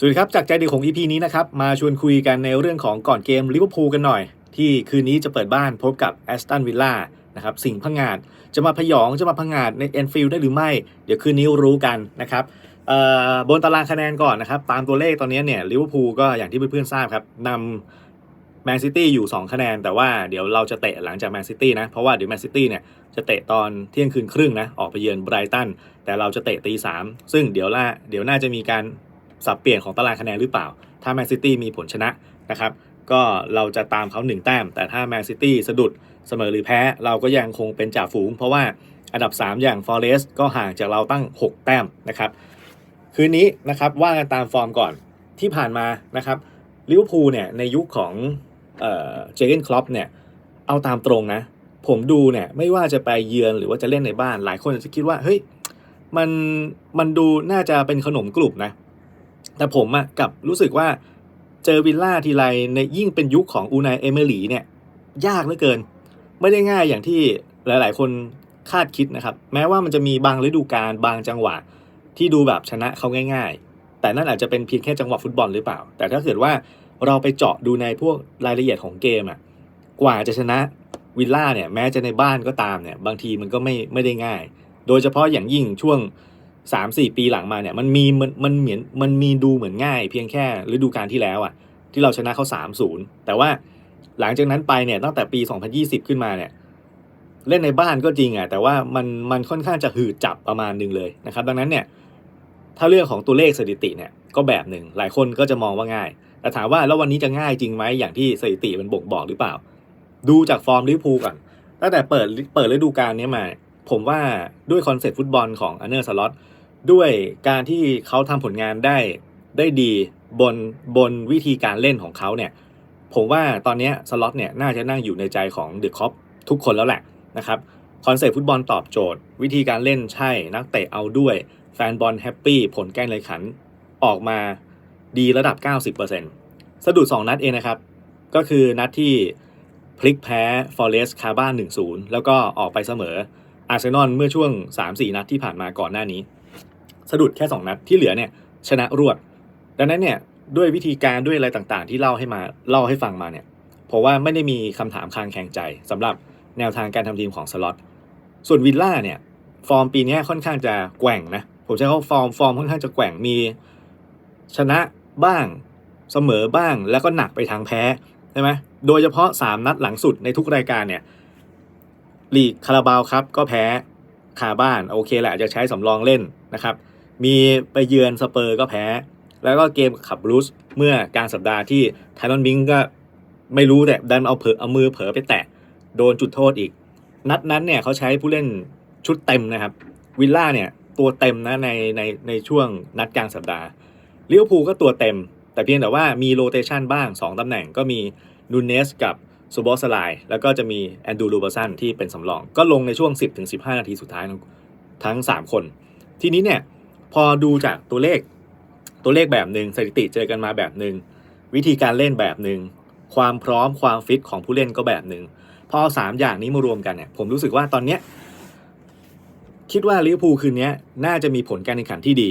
สวัสดีครับ จากใจดีของ EP นี้นะครับ มาชวนคุยกันในเรื่องของก่อนเกมลิเวอร์พูลกันหน่อย ที่คืนนี้จะเปิดบ้านพบกับแอสตันวิลล่านะครับสิ่งห์พังงาดจะมาพยองจะมาพังงาดในแอนฟิลด์ได้หรือไม่ เดี๋ยวคืนนี้รู้กันนะครับบนตารางคะแนนก่อนนะครับ ตามตัวเลขตอนนี้เนี่ยลิเวอร์พูลก็อย่างที่เพื่อนๆทราบครับนำแมนซิตี้อยู่ 2 คะแนน แต่ว่าเดี๋ยวเราจะเตะหลังจากแมนซิตี้นะ เพราะว่าเดี๋ยวแมนซิตี้เนี่ยจะเตะตอนเที่ยงคืนครึ่งนะ ออกไปเยือนไบรตันแต่เราจะเตะตีสามซึ่งเดี๋ยวล่าเดี๋ยวน่าจะมีการ สับเปลี่ยนของตารางคะแนนหรือเปล่า ถ้าแมนซิตี้มีผลชนะนะครับ ก็เราจะตามเขา1แต้ม แต่ถ้าแมนซิตี้สะดุดเสมอหรือแพ้เราก็ยังคงเป็นจ่าฝูง เพราะว่าอันดับ 3 อย่างฟอเรสก็ห่างจากเราตั้ง 6 แต้มนะครับ คืนนี้นะครับว่ากันตามฟอร์มก่อนที่ผ่านมานะครับลิเวอร์พูลเนี่ยในยุคของเจเกนคลอปเนี่ยเอาตามตรงนะ ผมดูเนี่ยไม่ว่าจะไปเยือนหรือว่าจะเล่นในบ้านหลายคนจะคิดว่าเฮ้ยมันมันดูน่าจะเป็นขนมกลุ่มนะ แต่ผมอะกับรู้สึกว่าเจอวิลล่าทีไรในยิ่งเป็นยุคของอูนายเอเมรีเนี่ย ยากเหลือเกิน ไม่ได้ง่ายอย่างที่หลาย ๆ คนคาดคิดนะครับ แม้ว่ามันจะมีบางฤดูกาลบางจังหวะ ที่ดูแบบชนะเขาง่าย ๆ แต่นั่นอาจจะเป็นเพียงแค่จังหวะฟุตบอลหรือเปล่า แต่ถ้าเกิดว่าเราไปเจาะดูในพวกรายละเอียดของเกมอะกว่าจะชนะวิลล่าเนี่ยแม้จะในบ้านก็ตามเนี่ยบางทีมันก็ไม่ไม่ได้ง่าย โดยเฉพาะอย่างยิ่งช่วง สามสี่ปีหลังมาเนี่ยมันมีมันมันเหมือนมันมีดูเหมือนง่าย เพียงแค่ฤดูกาลที่แล้วอะ ที่เราชนะเขาสามศูนย์แต่ว่าหลังจากนั้นไปเนี่ยตั้งแต่ปี 2020 ขึ้นมาเนี่ยเล่นในบ้านก็จริงอะแต่ว่ามันมันค่อนข้างจะหืดจับประมาณหนึ่งเลยนะครับ ดังนั้นเนี่ยถ้าเรื่องของตัวเลขสถิติเนี่ยก็แบบหนึ่งหลายคนก็จะมองว่าง่าย แต่ถามว่าแล้ววันนี้จะง่ายจริงไหมอย่างที่สถิติมันบ่งบอกหรือเปล่า ดูจากฟอร์มลิเวอร์พูลก่อนตั้งแต่เปิดเปิดฤดูกาลนี้มา ผมว่าด้วยคอนเซ็ปต์ฟุตบอลของอันเนอร์สล็อต ด้วยการที่เขาทำผลงานได้ได้ดีบนบนวิธีการเล่นของเขาเนี่ยผมว่าตอนนี้สล็อตเนี่ยน่าจะนั่งอยู่ในใจของเดอะคอปทุกคนแล้วแหละนะครับคอนเซปต์ฟุตบอลตอบโจทย์ วิธีการเล่นใช่นักเตะเอาด้วย แฟนบอลแฮปปี้ผลการแข่งขันออกมาดีระดับ 90%สะดุด 2 นัดเองนะครับ ก็คือนัดที่พลิกแพ้ฟอเรสคาบ้าน1-0 แล้วก็ออกไปเสมออาร์เซนอลเมื่อช่วง 3-4 นัดที่ผ่านมาก่อนหน้านี้ สะดุดแค่ 2 นัดที่เหลือเนี่ยชนะรวด ดังนั้นเนี่ยด้วยวิธีการด้วยอะไรต่างๆ ที่เล่าให้มาเล่าให้ฟังมาเนี่ยผมว่าไม่ได้มีคำถามคางแข่งใจสำหรับแนวทางการทำทีมของสล็อตส่วนวิลล่าเนี่ยฟอร์มปีนี้ค่อนข้างจะแกว่งนะผมใช้คำว่าฟอร์มฟอร์มค่อนข้างจะแกว่งมีชนะบ้างเสมอบ้างแล้วก็หนักไปทางแพ้ใช่ไหมโดยเฉพาะ 3 นัดหลังสุดในทุกรายการเนี่ยลีกคาราบาวครับก็แพ้คาบ้านโอเคแหละจะใช้สำรองเล่นนะครับ มีไปเยือนสเปอร์ก็แพ้ แล้วก็เกมขับบรูซเมื่อกลางสัปดาห์ที่ไทรอนบิงก็ไม่รู้แต่ดันเอาเผลอเอามือเผลอไปแตะโดนจุดโทษอีก นัดนั้นเนี่ยเขาใช้ผู้เล่นชุดเต็มนะครับ วิลล่าเนี่ยตัวเต็มนะในในในช่วงนัดกลางสัปดาห์ลิเวอร์พูลก็ตัวเต็ม แต่เพียงแต่ว่ามีโรเตชันบ้าง 2 ตำแหน่งก็มีนูเนสกับซูบอสไลแล้วก็จะมีแอนดูรูเบอร์สันที่เป็นสำรอง ก็ลงในช่วง 10-15 นาทีสุดท้ายทั้ง 3 คน ทีนี้เนี่ย พอดูจากตัวเลข ตัวเลขแบบหนึ่งสถิติเจอกันมาแบบหนึ่งวิธีการเล่นแบบหนึ่งความพร้อมความฟิตของผู้เล่นก็แบบหนึ่งพอสามอย่างนี้มารวมกันเนี่ยผมรู้สึกว่าตอนเนี้ยคิดว่าลิเวอร์พูลคืนนี้น่าจะมีผลการแข่งขันที่ดี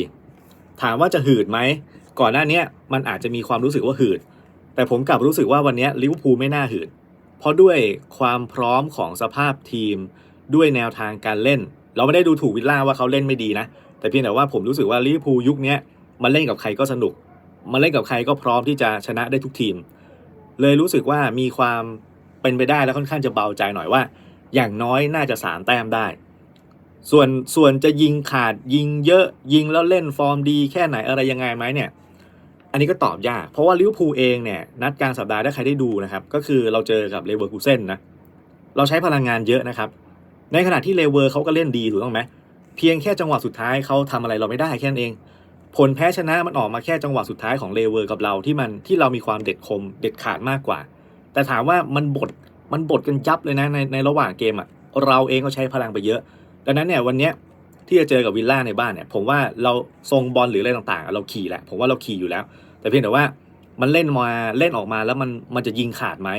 ถามว่าจะหืดไหมก่อนหน้านี้มันอาจจะมีความรู้สึกว่าหืด แต่ผมกลับรู้สึกว่าวันนี้ลิเวอร์พูลไม่น่าหืด เพราะด้วยความพร้อมของสภาพทีม ด้วยแนวทางการเล่น เราไม่ได้ดูถูกวิลล่าว่าเขาเล่นไม่ดีนะ แต่เพียงแต่ว่าผมรู้สึกว่าลิเวอร์พูลยุคนี้มาเล่นกับใครก็สนุกมาเล่นกับใครก็พร้อมที่จะชนะได้ทุกทีม เลยรู้สึกว่ามีความเป็นไปได้และค่อนข้างจะเบาใจหน่อยว่า อย่างน้อยน่าจะสามแต้มได้ ส่วนส่วนจะยิงขาดยิงเยอะยิงแล้วเล่นฟอร์มดีแค่ไหนอะไรยังไงไหมเนี่ย อันนี้ก็ตอบยาก เพราะว่าลิเวอร์พูลเองเนี่ยนัดกลางสัปดาห์ถ้าใครได้ดูนะครับ ก็คือเราเจอกับเลเวอร์คูเซ่นนะเราใช้พลังงานเยอะนะครับ ในขณะที่เลเวอร์เขาก็เล่นดีถูกต้องไหมเเพียงแค่จังหวะสุดท้ายเขาทำอะไรเราไม่ได้แค่นั้นเอง ผลแพ้ชนะมันออกมาแค่จังหวะสุดท้ายของเลเวอร์กับเราที่มันที่เรามีความเด็ดคมเด็ดขาดมากกว่า แต่ถามว่ามันบดมันบดกันยับเลยนะในในระหว่างเกมอะ่ะเราเองก็ใช้พลังไปเยอะ ดังนั้นเนี่ยวันเนี้ยที่จะเจอกับวิลล่าในบ้านเนี่ยผมว่าเราทรงบอลหรืออะไรต่างๆ เราขี่แหละผมว่าเราขี่อยู่แล้ว แต่เพียงแต่ว่ามันเล่นมาเล่นออกมาแล้วมันมันจะยิงขาดไหม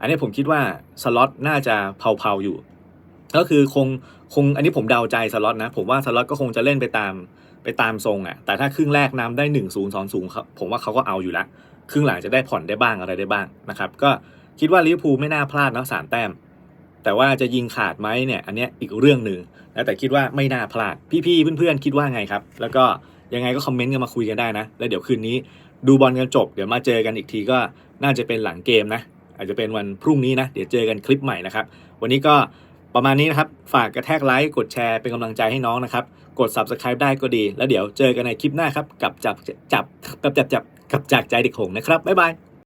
อันนี้ผมคิดว่าสล็อตน่าจะเผาๆอยู่ ก็คือคงคงอันนี้ผมเดาใจสล็อตนะ ผมว่าสล็อตก็คงจะเล่นไปตามไปตามทรงอะ แต่ถ้าครึ่งแรกนำได้1 0 2 0ครับผมว่าเขาก็เอาอยู่ละครึ่งหลังจะได้ผ่อนได้บ้างอะไรได้บ้างนะครับก็คิดว่าลิเวอร์พูลไม่น่าพลาดเนาะสามแต้ม แต่ว่าจะยิงขาดไหมเนี่ยอันเนี้ยอีกเรื่องหนึ่งนะแต่คิดว่าไม่น่าพลาดพี่ๆเพื่อนๆคิดว่าไงครับ แล้วก็ยังไงก็คอมเมนต์กันมาคุยกันได้นะ แล้วเดี๋ยวคืนนี้ดูบอลกันจบ เดี๋ยวมาเจอกันอีกทีก็น่าจะเป็นหลังเกมนะ อาจจะเป็นวันพรุ่งนี้นะ เดี๋ยวเจอกันคลิปใหม่นะครับ วันนี้ก็ ประมาณนี้นะครับ ฝากกระแทกไลค์ กดแชร์เป็นกำลังใจให้น้องนะครับ กด subscribe ได้ก็ดี แล้วเดี๋ยวเจอกันในคลิปหน้าครับ กับจับจับกับจับจับกับจากใจเด็กหงส์นะครับ บ๊ายบาย